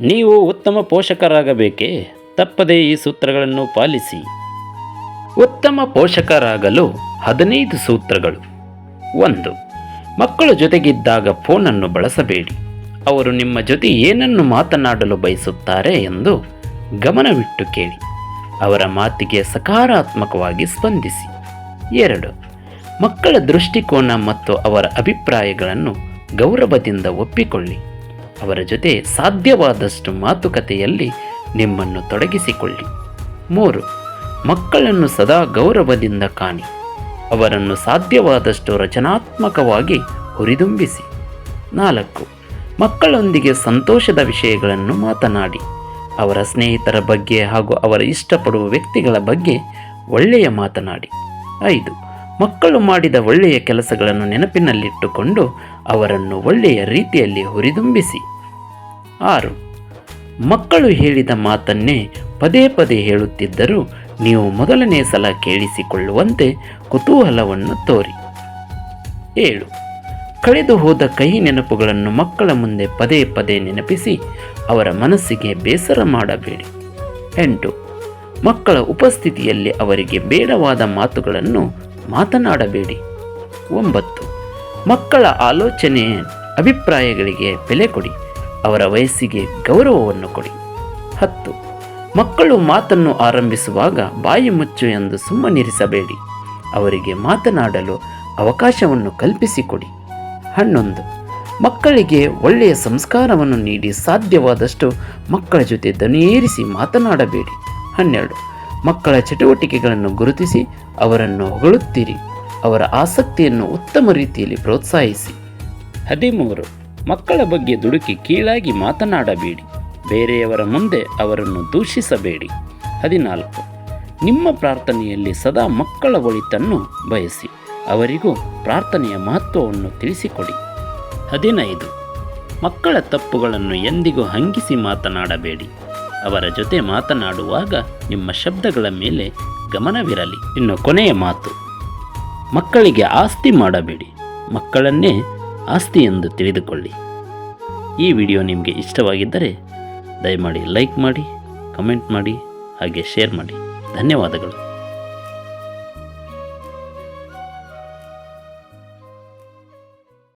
ನೀವು ಉತ್ತಮ ಪೋಷಕರಾಗಬೇಕೇ? ತಪ್ಪದೇ ಈ ಸೂತ್ರಗಳನ್ನು ಪಾಲಿಸಿ. ಉತ್ತಮ ಪೋಷಕರಾಗಲು ಹದಿನೈದು ಸೂತ್ರಗಳು. ಒಂದು, ಮಕ್ಕಳ ಜೊತೆಗಿದ್ದಾಗ ಫೋನನ್ನು ಬಳಸಬೇಡಿ. ಅವರು ನಿಮ್ಮ ಜೊತೆ ಏನನ್ನು ಮಾತನಾಡಲು ಬಯಸುತ್ತಾರೆ ಎಂದು ಗಮನವಿಟ್ಟು ಕೇಳಿ. ಅವರ ಮಾತಿಗೆ ಸಕಾರಾತ್ಮಕವಾಗಿ ಸ್ಪಂದಿಸಿ. ಎರಡು, ಮಕ್ಕಳ ದೃಷ್ಟಿಕೋನ ಮತ್ತು ಅವರ ಅಭಿಪ್ರಾಯಗಳನ್ನು ಗೌರವದಿಂದ ಒಪ್ಪಿಕೊಳ್ಳಿ. ಅವರ ಜೊತೆ ಸಾಧ್ಯವಾದಷ್ಟು ಮಾತುಕತೆಯಲ್ಲಿ ನಿಮ್ಮನ್ನು ತೊಡಗಿಸಿಕೊಳ್ಳಿ. ಮೂರು, ಮಕ್ಕಳನ್ನು ಸದಾ ಗೌರವದಿಂದ ಕಾಣಿ. ಅವರನ್ನು ಸಾಧ್ಯವಾದಷ್ಟು ರಚನಾತ್ಮಕವಾಗಿ ಹುರಿದುಂಬಿಸಿ. ನಾಲ್ಕು, ಮಕ್ಕಳೊಂದಿಗೆ ಸಂತೋಷದ ವಿಷಯಗಳನ್ನು ಮಾತನಾಡಿ. ಅವರ ಸ್ನೇಹಿತರ ಬಗ್ಗೆ ಹಾಗೂ ಅವರ ಇಷ್ಟಪಡುವ ವ್ಯಕ್ತಿಗಳ ಬಗ್ಗೆ ಒಳ್ಳೆಯ ಮಾತನಾಡಿ. ಐದು ಮಕ್ಕಳು ಮಾಡಿದ ಒಳ್ಳೆಯ ಕೆಲಸಗಳನ್ನು ನೆನಪಿನಲ್ಲಿಟ್ಟುಕೊಂಡು ಅವರನ್ನು ಒಳ್ಳೆಯ ರೀತಿಯಲ್ಲಿ ಹುರಿದುಂಬಿಸಿ. ಆರು, ಮಕ್ಕಳು ಹೇಳಿದ ಮಾತನ್ನೇ ಪದೇ ಪದೇ ಹೇಳುತ್ತಿದ್ದರೂ ನೀವು ಮೊದಲನೇ ಸಲ ಕೇಳಿಸಿಕೊಳ್ಳುವಂತೆ ಕುತೂಹಲವನ್ನು ತೋರಿ. ಏಳು, ಕಳೆದು ಹೋದ ಕಹಿ ನೆನಪುಗಳನ್ನು ಮಕ್ಕಳ ಮುಂದೆ ಪದೇ ಪದೇ ನೆನಪಿಸಿ ಅವರ ಮನಸ್ಸಿಗೆ ಬೇಸರ ಮಾಡಬೇಡಿ. ಎಂಟು, ಮಕ್ಕಳ ಉಪಸ್ಥಿತಿಯಲ್ಲಿ ಅವರಿಗೆ ಬೇಡವಾದ ಮಾತುಗಳನ್ನು ಮಾತನಾಡಬೇಡಿ. ಒಂಬತ್ತು, ಮಕ್ಕಳ ಆಲೋಚನೆ ಅಭಿಪ್ರಾಯಗಳಿಗೆ ಬೆಲೆ ಕೊಡಿ, ಅವರ ವಯಸ್ಸಿಗೆ ಗೌರವವನ್ನು ಕೊಡಿ. ಹತ್ತು, ಮಕ್ಕಳು ಮಾತನ್ನು ಆರಂಭಿಸುವಾಗ ಬಾಯಿ ಮುಚ್ಚು ಎಂದು ಸುಮ್ಮನಿರಿಸಬೇಡಿ, ಅವರಿಗೆ ಮಾತನಾಡಲು ಅವಕಾಶವನ್ನು ಕಲ್ಪಿಸಿಕೊಡಿ. ಹನ್ನೊಂದು, ಮಕ್ಕಳಿಗೆ ಒಳ್ಳೆಯ ಸಂಸ್ಕಾರವನ್ನು ನೀಡಿ ಸಾಧ್ಯವಾದಷ್ಟು ಮಕ್ಕಳ ಜೊತೆ ದನಿಯೇರಿಸಿ ಮಾತನಾಡಬೇಡಿ. ಹನ್ನೆರಡು ಮಕ್ಕಳ ಚಟುವಟಿಕೆಗಳನ್ನು ಗುರುತಿಸಿ ಅವರನ್ನು ಹೊಗಳುತ್ತೀರಿ. ಅವರ ಆಸಕ್ತಿಯನ್ನು ಉತ್ತಮ ರೀತಿಯಲ್ಲಿ ಪ್ರೋತ್ಸಾಹಿಸಿ. ಹದಿಮೂರು. ಮಕ್ಕಳ ಬಗ್ಗೆ ದುಡುಕಿ ಕೀಳಾಗಿ ಮಾತನಾಡಬೇಡಿ. ಬೇರೆಯವರ ಮುಂದೆ ಅವರನ್ನು ದೂಷಿಸಬೇಡಿ. ಹದಿನಾಲ್ಕು. ನಿಮ್ಮ ಪ್ರಾರ್ಥನೆಯಲ್ಲಿ ಸದಾ ಮಕ್ಕಳ ಒಳಿತನ್ನು ಬಯಸಿ. ಅವರಿಗೂ ಪ್ರಾರ್ಥನೆಯ ಮಹತ್ವವನ್ನು ತಿಳಿಸಿಕೊಡಿ. ಹದಿನೈದು. ಮಕ್ಕಳ ತಪ್ಪುಗಳನ್ನು ಎಂದಿಗೂ ಹಂಗಿಸಿ ಮಾತನಾಡಬೇಡಿ. ಅವರ ಜೊತೆ ಮಾತನಾಡುವಾಗ ನಿಮ್ಮ ಶಬ್ದಗಳ ಮೇಲೆ ಗಮನವಿರಲಿ. ಇನ್ನು ಕೊನೆಯ ಮಾತು, ಮಕ್ಕಳಿಗೆ ಆಸ್ತಿ ಮಾಡಬೇಡಿ. ಮಕ್ಕಳನ್ನೇ ಆಸ್ತಿ ಎಂದು ತಿಳಿದುಕೊಳ್ಳಿ. ಈ ವಿಡಿಯೋ ನಿಮಗೆ ಇಷ್ಟವಾಗಿದ್ದರೆ ದಯಮಾಡಿ ಲೈಕ್ ಮಾಡಿ, ಕಮೆಂಟ್ ಮಾಡಿ, ಹಾಗೆ ಶೇರ್ ಮಾಡಿ. ಧನ್ಯವಾದಗಳು.